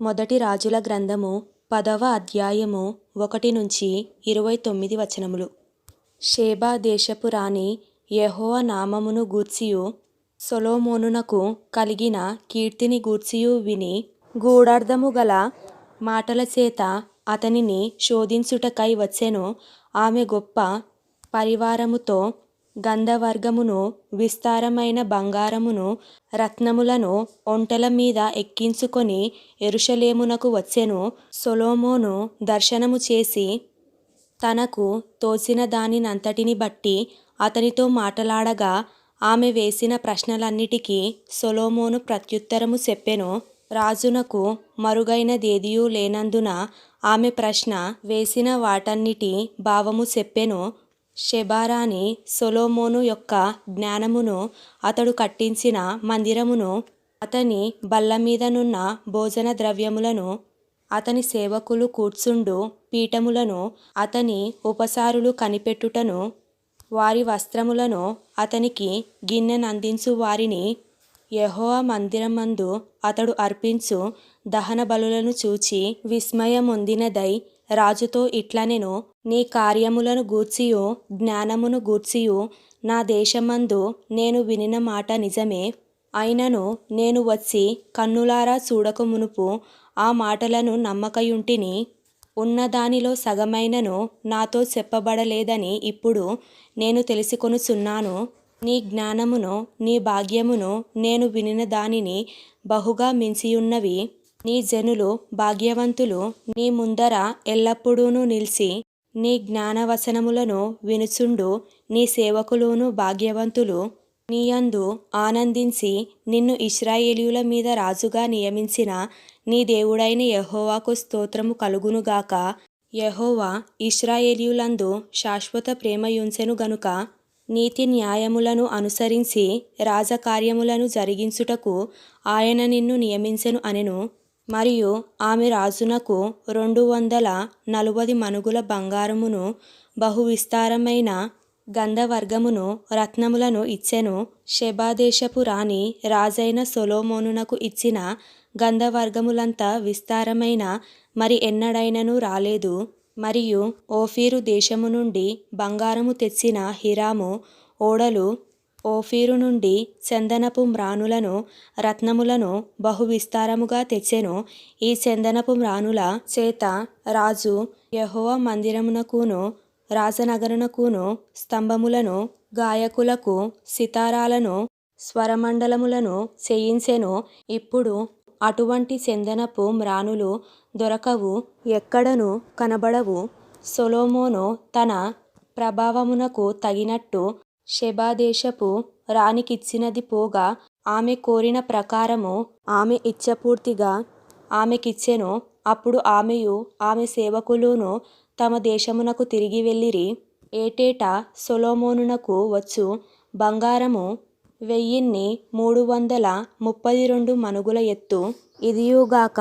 మొదటి రాజుల గ్రంథము పదవ అధ్యాయము ఒకటి నుంచి ఇరవై తొమ్మిది వచనములు. షేబా దేశపు రాణి యెహోవా నామమును గూర్చియు సొలోమోనునకు కలిగిన కీర్తిని గూర్చియు విని గూఢార్థము గల మాటల చేత అతనిని శోధించుటకై వచ్చెను. ఆమె గొప్ప పరివారముతో గంధవర్గమును విస్తారమైన బంగారమును రత్నములను ఒంటెల మీద ఎక్కించుకొని యెరూషలేమునకు వచ్చెను. సొలొమోను దర్శనము చేసి తనకు తోచిన దానినంతటిని బట్టి అతనితో మాటలాడగా ఆమె వేసిన ప్రశ్నలన్నిటికీ సొలొమోను ప్రత్యుత్తరము చెప్పెను. రాజునకు మరుగైనదేదియూ లేనందున ఆమె ప్రశ్న వేసిన వాటన్నిటి భావము చెప్పెను. షెబారాని సొలొమోను యొక్క జ్ఞానమును అతడు కట్టించిన మందిరమును అతని బల్లమీదనున్న భోజన ద్రవ్యములను అతని సేవకులు కూర్చుండు పీఠములను అతని ఉపసారులు కనిపెట్టుటను వారి వస్త్రములను అతనికి గిన్నెనందించు వారిని యెహోవా మందిరమందు అతడు అర్పించు దహన బలులను చూచి విస్మయమొందినదై రాజుతో ఇట్లనెను నీ కార్యములను గూర్చియు జ్ఞానమును గూర్చియు. నా దేశమందు నేను వినిన మాట నిజమే. అయినను నేను వచ్చి కన్నులారా చూడక మునుపు ఆ మాటలను నమ్మకయుంటిని. ఉన్నదానిలో సగమైనను నాతో చెప్పబడలేదని ఇప్పుడు నేను తెలుసుకొనుచున్నాను. నీ జ్ఞానమును నీ భాగ్యమును నేను వినిన దానిని బహుగా మించియున్నవి. నీ జనులు భాగ్యవంతులు నీ ముందర ఎల్లప్పుడూను నిలిచి నీ జ్ఞానవచనములను వినుచుండు నీ సేవకులును భాగ్యవంతులు నీయందు ఆనందించి నిన్ను ఇస్రాయేలీయుల మీద రాజుగా నియమించిన నీ దేవుడైన యహోవాకు స్తోత్రము కలుగునుగాక. యహోవా ఇస్రాయేలీయులందు శాశ్వత ప్రేమయుంచెను గనుక నీతి న్యాయములను అనుసరించి రాజకార్యములను జరిగించుటకు ఆయన నిన్ను నియమించెను అనెను. మరియు ఆమె రాజునకు రెండు వందల నలువది మణుగుల బంగారమును బహు విస్తారమైన గంధవర్గమును రత్నములను ఇచ్చెను. షెబదేశపు రాణి రాజైన సొలొమోనునకు ఇచ్చిన గంధవర్గములంత విస్తారమైన మరి ఎన్నడైనను రాలేదు. మరియు ఓఫీరు దేశము నుండి బంగారము తెచ్చిన హిరాము ఓడలు ఓఫీరు నుండి చందనపు మ్రాణులను రత్నములను బహు విస్తారముగా తెచ్చెను. ఈ చందనపు మ్రాణుల చేత రాజు యహోవ మందిరమునకును రాజనగరునకును స్తంభములను గాయకులకు సితారాలను స్వరమండలములను చేయించెను. ఇప్పుడు అటువంటి చందనపు మ్రాణులు దొరకవు ఎక్కడను కనబడవు. సొలోమోను తన ప్రభావమునకు తగినట్టు శబాదేశపు రాణికిచ్చినది పోగా ఆమె కోరిన ప్రకారము ఆమె ఇచ్చపూర్తిగా ఆమెకిచ్చెను. అప్పుడు ఆమెయు ఆమె సేవకులును తమ దేశమునకు తిరిగి వెళ్ళిరి. ఏటేటా సొలొమోనునకు వచ్చు బంగారము వెయ్యిన్ని మూడు వందల ముప్పది రెండు మనుగుల ఎత్తు. ఇదియుగాక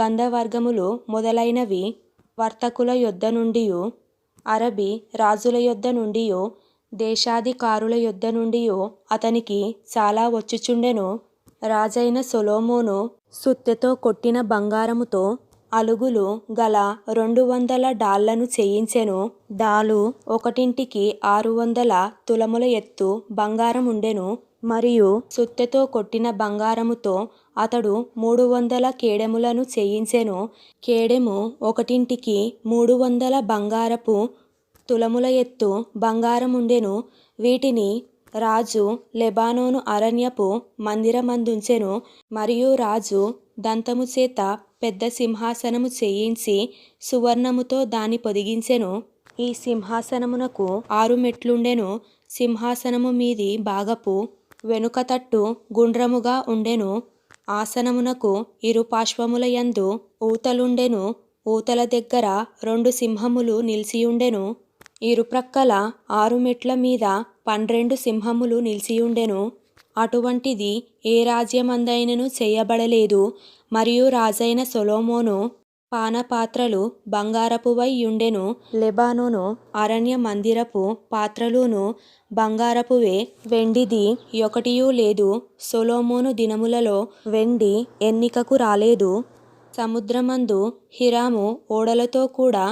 గంధవర్గములు మొదలైనవి వర్తకుల యొద్ద నుండియు అరబి రాజుల యొద్ద నుండియు దేశాధికారుల యుద్ధ నుండియు అతనికి చాలా వచ్చుచుండెను. రాజైన సొలొమోను సుత్తెతో కొట్టిన బంగారముతో అలుగులు గల రెండు వందల డాళ్ళను చేయించెను. డాలు ఒకటింటికి ఆరు వందల తులముల ఎత్తు బంగారముండెను మరియు సుత్తెతో కొట్టిన బంగారముతో అతడు మూడు వందల కేడెములను చేయించెను. కేడెము ఒకటింటికి మూడు వందల బంగారపు తులముల ఎత్తు బంగారముండెను. వీటిని రాజు లెబానోను అరణ్యపు మందిరమందుంచెను. మరియు రాజు దంతము చేత పెద్ద సింహాసనము చేయించి సువర్ణముతో దాని పొదిగించెను. ఈ సింహాసనమునకు ఆరు మెట్లుండెను. సింహాసనము మీది భాగపు వెనుక తట్టు గుండ్రముగా ఉండెను. ఆసనమునకు ఇరు పార్శ్వముల యందు ఊతలుండెను. ఊతల దగ్గర రెండు సింహములు నిలిచియుండెను. ఇరుప్రక్కల ఆరు మెట్ల మీద పన్నెండు సింహములు నిలిచియుండెను. అటువంటిది ఏ రాజ్యమందైనను చేయబడలేదు. మరియు రాజైన సొలొమోను పానపాత్రలు బంగారపువై యుండెను లెబానోను అరణ్య మందిరపు పాత్రలును బంగారపువే. వెండిది యొకటియూ లేదు. సొలొమోను దినములలో వెండి ఎన్నికకు రాలేదు. సముద్రమందు హిరాము ఓడలతో కూడా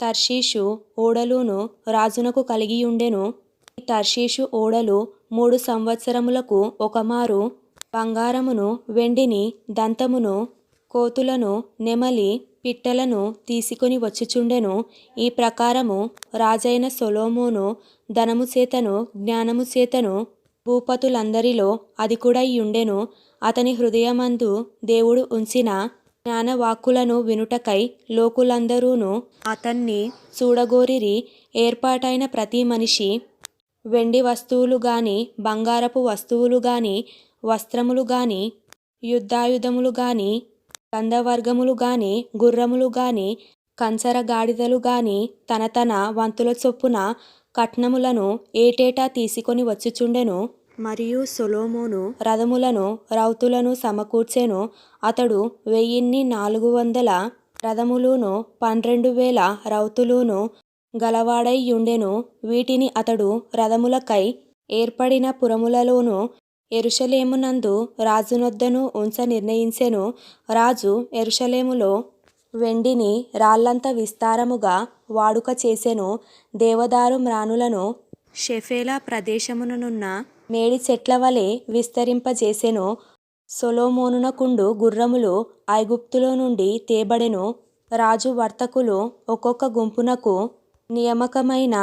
తర్షీషు ఓడలును రాజునకు కలిగియుండెను. ఈ తర్షీషు ఓడలు మూడు సంవత్సరములకు ఒకమారు బంగారమును వెండిని దంతమును కోతులను నెమలి పిట్టలను తీసుకొని వచ్చుచుండెను. ఈ ప్రకారము రాజైన సొలోమోను ధనము చేతను జ్ఞానము చేతను భూపతులందరిలో అధికుడైయుండెను. అతని హృదయమందు దేవుడు ఉంచిన జ్ఞానవాక్కులను వినుటకై లోకులందరూను అతన్ని చూడగోరిరి. ఏర్పాటైన ప్రతి మనిషి వెండి వస్తువులు గాని బంగారపు వస్తువులు గాని వస్త్రములు గాని యుద్ధాయుధములు గాని గంధవర్గములు గాని గుర్రములు గాని కంచర గాడిదలు గాని తన తన వంతుల చొప్పున కట్నములను ఏటేటా తీసుకొని వచ్చుచుండెను. మరియు సొలొమోను రథములను రౌతులను సమకూర్చెను. అతడు వెయ్యిన్ని నాలుగు వందల రథములును పన్నెండు వేల రౌతులును గలవాడైయుండెను వీటిని అతడు రథములకై ఏర్పడిన పురములలోను యెరూషలేమునందు రాజునొద్దను ఉంచ నిర్ణయించెను. రాజు యెరూషలేములో వెండిని రాళ్ళంత విస్తారముగా వాడుక చేసెను. దేవదారు మ్రానులను షెఫేలా ప్రదేశముననున్న మేడి చెట్లవలె విస్తరింపజేసెను. సొలొమోనునకుండు గుర్రములు ఐగుప్తులో నుండి తేబడెను. రాజు వర్తకులు ఒక్కొక్క గుంపునకు నియమకమైన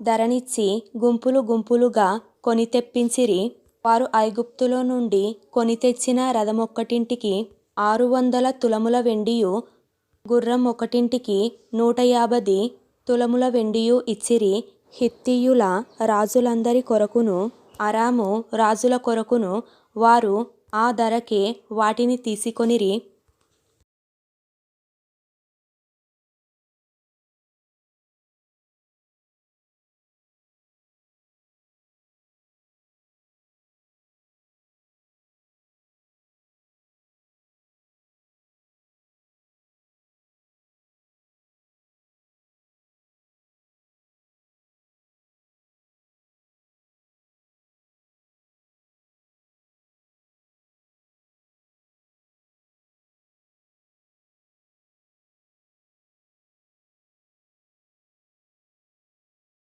ధరనిచ్చి గుంపులు గుంపులుగా కొని తెప్పించిరి వారు ఐగుప్తులో నుండి కొని తెచ్చిన రథమొక్కటింటికి ఆరు వందల తులముల వెండియు గుర్రం ఒకటింటికి నూట యాభది తులముల వెండియు ఇచ్చిరి. హిత్తీయుల రాజులందరి కొరకును అరాము రాజుల కొరకును వారు ఆ ధరకే వాటిని తీసుకొనిరి.